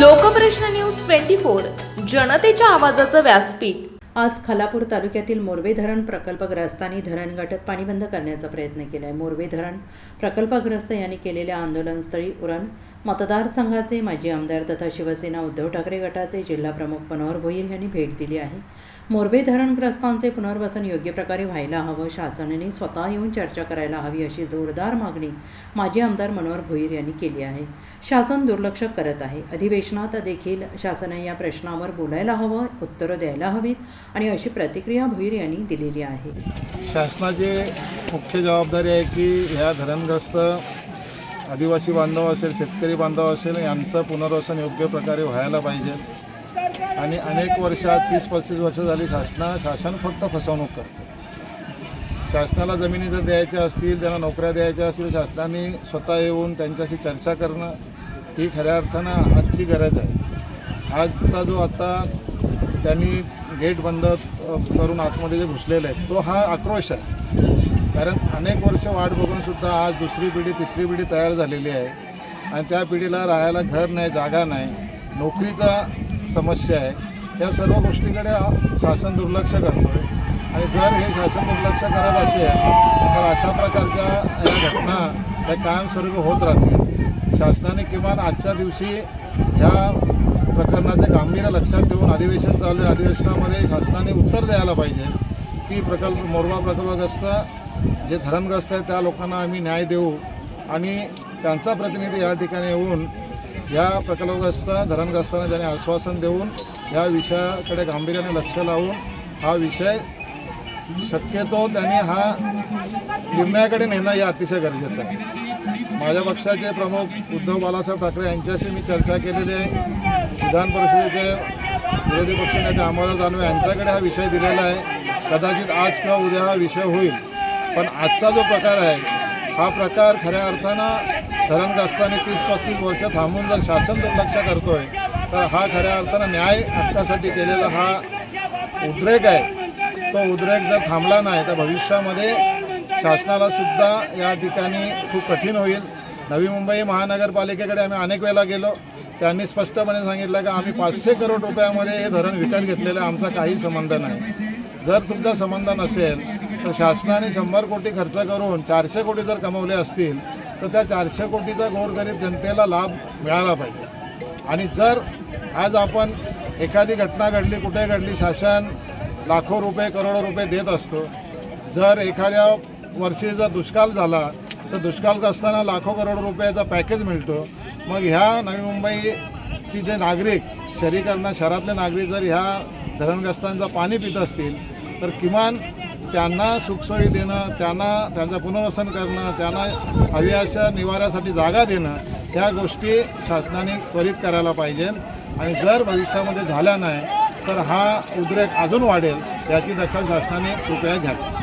Lokprashna news twenty four जनतेच्या आवाजाचं व्यासपीठ. आज खालापूर तालुक्यातील मोरवे धरण प्रकल्पग्रस्तांनी धरण गटात पाणी बंद करण्याचा प्रयत्न केला आहे मोरवे धरण प्रकल्पग्रस्त यांनी केलेल्या आंदोलनस्थळी उरण मतदारसंघाचे माजी आमदार तथा शिवसेना उद्धव ठाकरे गटाचे जिल्हाप्रमुख मनोहर भोईर यांनी भेट दिली आहे. मोरबे धरणग्रस्तांचे पुनर्वसन योग्य प्रकारे व्हायला हवं शासनाने स्वतः येऊन चर्चा करायला हवी अशी जोरदार मागणी माजी आमदार मनोहर भोईर यांनी केली आहे. शासन दुर्लक्ष करत आहे. अधिवेशनात देखील शासनाने या प्रश्नावर बोलायला हवं उत्तरं द्यायला हवीत आणि अशी प्रतिक्रिया भोईर यांनी दिलेली आहे. शासनाची मुख्य जबाबदारी आहे की ह्या धरणग्रस्त आदिवासी बांधव असेल शेतकरी बांधव असेल यांचं पुनर्वसन योग्य प्रकारे व्हायला पाहिजे. आणि अनेक वर्षात तीस पस्तीस वर्ष झाली शासना शासन फक्त फसवणूक करतं. शासनाला जमिनी जर द्यायच्या असतील त्यांना नोकऱ्या द्यायच्या असतील शासनाने स्वतः येऊन त्यांच्याशी चर्चा करणं ही खऱ्या अर्थानं आजची गरज आहे. आजचा जो आता त्यांनी गेट बंद करून आतमध्ये जे घुसलेले आहेत तो हा आक्रोश आहे. कारण अनेक वर्ष वाट बघून सुद्धा आज दुसरी पिढी तिसरी पिढी तयार झालेली आहे. आणि त्या पिढीला राहायला घर नाही जागा नाही नोकरीचा समस्या आहे. या सर्व गोष्टीकडे शासन दुर्लक्ष करतो आहे आणि जर हे शासन दुर्लक्ष करत असेल तर अशा प्रकारच्या या घटना या कायमस्वरूपी होत राहतील. शासनाने किमान आजच्या दिवशी ह्या प्रकरणाचे गांभीर्य लक्षात ठेवून अधिवेशन चालू आहे. अधिवेशनामध्ये शासनाने उत्तर द्यायला पाहिजे. की प्रकल्प मोरबा प्रकल्पग्रस्त जे धरणग्रस्त आहेत त्या लोकांना आम्ही न्याय देऊ आणि त्यांचा प्रतिनिधी या ठिकाणी येऊन या प्रकल्पग्रस्त धरणग्रस्तांना त्याने आश्वासन देऊन या विषयाकडे गांभीर्याने लक्ष लावून हा विषय शक्यतो त्यांनी हा निर्णयाकडे नेणं हे अतिशय गरजेचं आहे. माझ्या पक्षाचे प्रमुख उद्धव बालासाहेब ठाकरे यांच्याशी मी चर्चा केलेली आहे. विधान परिषदेचे विरोधी पक्षनेते अमोल दानवे यांच्याकडे हा विषय दिलेला आहे. कदाचित आज किंवा उद्या हा विषय होईल. पण आजचा जो प्रकार आहे हा प्रकार खऱ्या अर्थानं धरणग्रस्तांनी तीस पस्तीस वर्ष थांबून जर शासन दुर्लक्ष करतोय तर हा खऱ्या अर्थानं न्याय हक्कासाठी केलेला हा उद्रेक आहे. तो उद्रेक जर थांबला नाही तर भविष्यामध्ये शासनाला सुद्धा या ठिकाणी खूप कठीण होईल. नवी मुंबई महानगरपालिकेकडे आम्ही अनेक वेळेला गेलो. त्यांनी स्पष्टपणे सांगितलं की आम्ही पाचशे करोड रुपयामध्ये हे धरण विकत घेतलेलं आमचा काही संबंध नाही. जर तुमचा संबंध नसेल तर शासनाने शंभर कोटी खर्च करून चारशे कोटी जर कमवले असतील तर त्या चारशे कोटीचा गोरगरीब जनतेला लाभ मिळाला पाहिजे. आणि जर आज आपण एखादी घटना घडली कुठे घडली शासन लाखो रुपये करोडो रुपये देत असतो. जर एखाद्या वर्षी जर दुष्काळ झाला तर दुष्काळग्रस्तांना लाखो करोड रुपयाचा पॅकेज मिळतो. मग ह्या नवी मुंबईची जे नागरिक शहरीकरणा शहरातले नागरिक जर ह्या धरणग्रस्तांचं पाणी पित असतील तर किमान त्यांना सुखसोयी देणं त्यांना त्यांचं पुनर्वसन करणं त्यांना हवी अशा निवाऱ्यासाठी जागा देणं ह्या गोष्टी शासनाने त्वरित करायला पाहिजे. आणि जर भविष्यामध्ये झाल्या नाही तर हा उद्रेक अजून वाढेल याची दखल शासनाने कृपया घ्यावी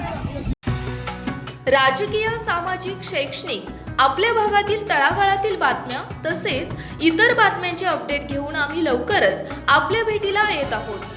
राजकीय सामाजिक शैक्षणिक आपल्या भागातील तळागाळातील बातम्या तसेच इतर बातम्यांचे अपडेट घेऊन आम्ही लवकरच आपल्या भेटीला येत आहोत.